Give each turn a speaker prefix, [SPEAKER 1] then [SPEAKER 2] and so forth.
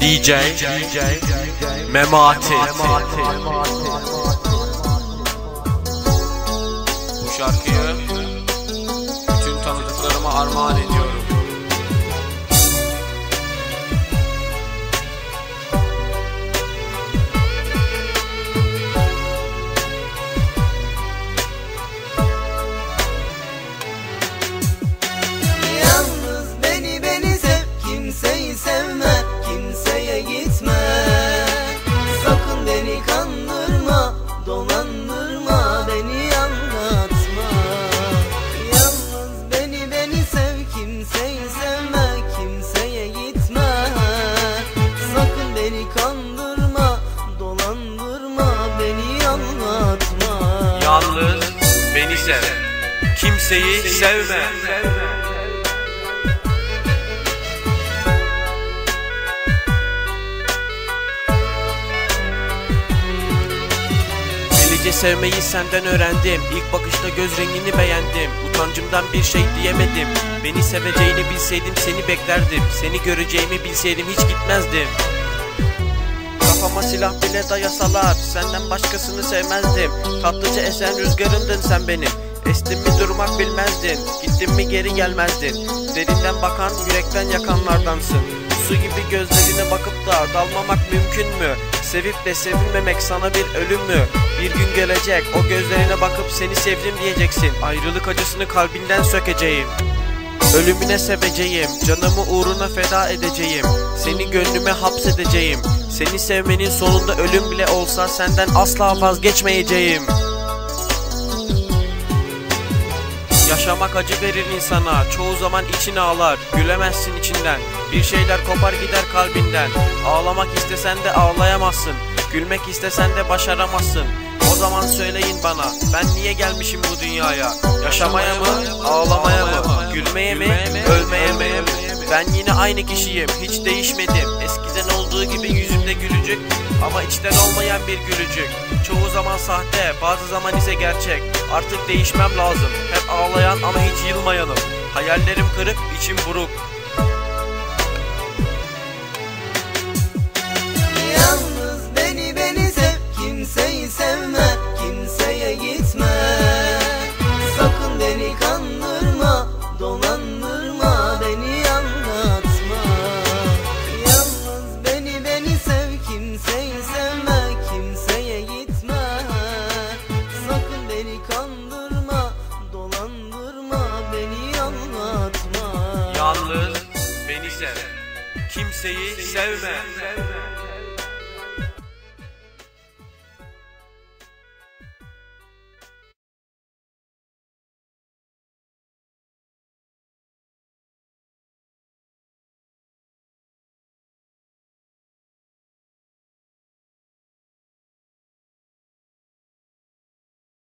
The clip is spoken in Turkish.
[SPEAKER 1] DJ Memati Bu şarkıyı bütün tanıdıklarıma armağan ediyorum.
[SPEAKER 2] Beni sev. Kimseyi sevme.
[SPEAKER 1] Delice sevmeyi senden öğrendim. İlk bakışta göz rengini beğendim. Utancımdan bir şey diyemedim. Beni seveceğini bilseydim seni beklerdim. Seni göreceğimi bilseydim hiç gitmezdim Kafama silah bile dayasalar Senden başkasını sevmezdim. Tatlıca esen rüzgarımdın sen benim. Estin mi durmak bilmezdin Gittin mi geri gelmezdin. Derinden bakan yürekten yakanlardansın. Su gibi gözlerine bakıp da dalmamak mümkün mü? Sevip de sevilmemek sana bir ölüm mü? Bir gün gelecek o gözlerine bakıp seni sevdim diyeceksin. Ayrılık acısını kalbinden sökeceğim Ölümüne seveceğim, canımı uğruna feda edeceğim. Seni gönlüme hapsedeceğim. Seni sevmenin sonunda ölüm bile olsa senden asla vazgeçmeyeceğim. Yaşamak acı verir insana. Çoğu zaman için ağlar. Gülemezsin içinden. Bir şeyler kopar gider kalbinden. Ağlamak istesen de ağlayamazsın. Gülmek istesen de başaramazsın. O zaman söyleyin bana Ben niye gelmişim bu dünyaya? Yaşamaya mı Ağlamaya mı Gülmeye mi Ölmeye mi? Ben yine aynı kişiyim, hiç değişmedim. Eskiden olduğu gibi yüzümde gülücük Ama içten olmayan bir gülücük. Çoğu zaman sahte, bazı zaman ise gerçek. Artık değişmem lazım Hep ağlayan ama hiç yılmayanım. Hayallerim kırık, içim buruk Yalnız beni sev. Kimseyi sevme